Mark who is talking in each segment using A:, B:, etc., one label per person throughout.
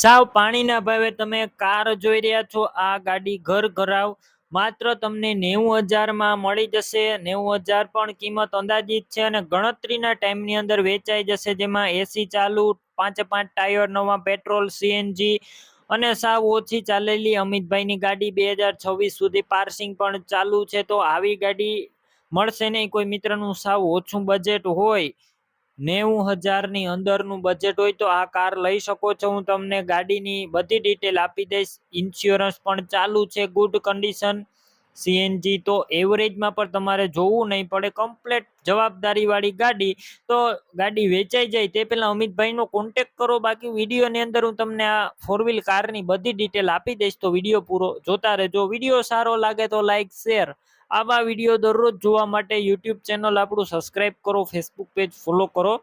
A: સાવ પાણીના ભાવે તમે કાર જોઈ રહ્યા છો. આ ગાડી ઘર ઘરાવ. માત્ર તમને નેવું હજારમાં મળી જશે. નેવું હજાર પણ કિંમત અંદાજિત છે અને ગણતરીના ટાઈમની અંદર વેચાઈ જશે, જેમાં એસી ચાલુ, પાંચે પાંચ ટાયર, નવા પેટ્રોલ સીએનજી અને સાવ ઓછી ચાલેલી અમિતભાઈની ગાડી બે હજાર છવ્વીસ સુધી પાર્સિંગ પણ ચાલુ છે. તો આવી ગાડી મળશે નહીં. કોઈ મિત્રનું સાવ ઓછું બજેટ હોય નેવું હજારની અંદરનું બજેટ હોય તો આ કાર લઈ શકો છો. હું તમને ગાડીની બધી ડિટેલ આપી દઈશ. ઇન્સ્યોરન્સ પણ ચાલુ છે ગુડ કન્ડિશન સીએનજી તો એવરેજમાં પણ તમારે જોવું નહીં પડે. કમ્પ્લેટ જવાબદારીવાળી ગાડી. તો ગાડી વેચાઈ જાય તે પહેલાં અમિતભાઈનો કોન્ટેક કરો. બાકી વિડીયોની અંદર હું તમને આ ફોર વ્હીલ કારની બધી ડિટેલ આપી દઈશ. તો વીડિયો પૂરો જોતા રહેજો. વીડિયો સારો લાગે તો લાઈક શેર આવા વીડિયો દરરોજ જોવા માટે યુટ્યુબ ચેનલ આપણું સબસ્ક્રાઈબ કરો ફેસબુક પેજ ફોલો કરો.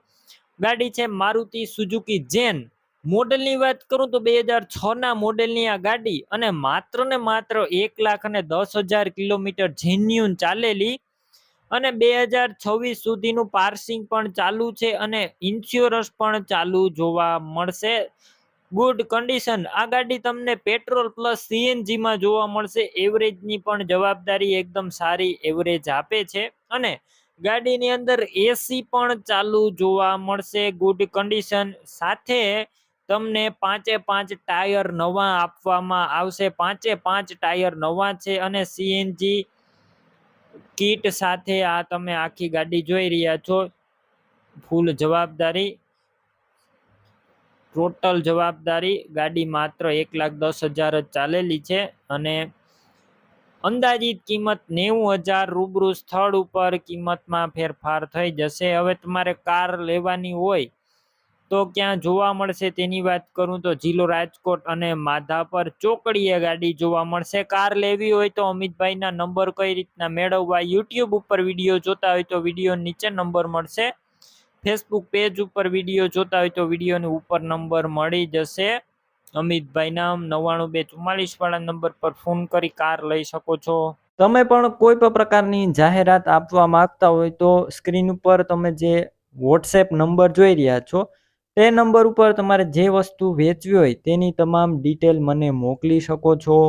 A: ગાડી છે મારુતિ સુઝુકી જેન. મોડલની વાત કરું તો બે હજાર છના મોડેલની આ ગાડી અને માત્ર ને માત્ર એક લાખ અને દસ હજાર કિલોમીટર જેન્યુન ચાલેલી અને બે હજાર છવ્વીસ સુધીનું પાર્સિંગ પણ ચાલુ છે અને ઇન્સ્યોરન્સ પણ ચાલુ જોવા મળશે. ગુડ કન્ડિશન આ ગાડી તમને પેટ્રોલ પ્લસ સીએનજીમાં જોવા મળશે. એવરેજની પણ જવાબદારી એકદમ સારી એવરેજ આપે છે. અને ગાડીની અંદર એસી પણ ચાલુ જોવા મળશે. ગુડ કન્ડિશન સાથે તમને પાંચે પાંચ ટાયર નવા આપવામાં આવશે. પાંચે પાંચ ટાયર નવા છે અને સીએનજી કીટ સાથે આ તમે આખી ગાડી જોઈ રહ્યા છો. ફૂલ જવાબદારી ટોટલ જવાબદારી ગાડી માત્ર એક લાખ દસ હજાર જ ચાલેલી છે અને અંદાજિત કિંમત નેવું હજાર રૂબરૂ સ્થળ ઉપર કિંમતમાં ફેરફાર થઈ જશે. હવે તમારે કાર લેવાની હોય તો ક્યાં જોવા મળશે તેની વાત કરું તો જિલ્લો રાજકોટ અને માધાપર ચોકડીએ ગાડી જોવા મળશે. કાર લેવી હોય તો અમિતભાઈના નંબર કઈ રીતના મેળવવા યુટ્યુબ ઉપર વીડિયો જોતા હોય તો વીડિયો નીચે નંબર મળશે. ફેસબુક પેજ ઉપર વીડિયો જોતા હોય તો વિડીયોની ઉપર નંબર મળી જશે. અમિતભાઈના નવ્વાણું બે ચુમ્માલીસ વાળા નંબર પર ફોન કરી કાર લઈ શકો છો. તમે પણ કોઈ પણ પ્રકારની જાહેરાત આપવા માંગતા હોય તો સ્ક્રીન ઉપર તમે જે વોટ્સએપ નંબર જોઈ રહ્યા છો, તે નંબર ઉપર તમારે જે વસ્તુ વેચવી હોય તેની તમામ ડિટેલ મને મોકલી શકો છો.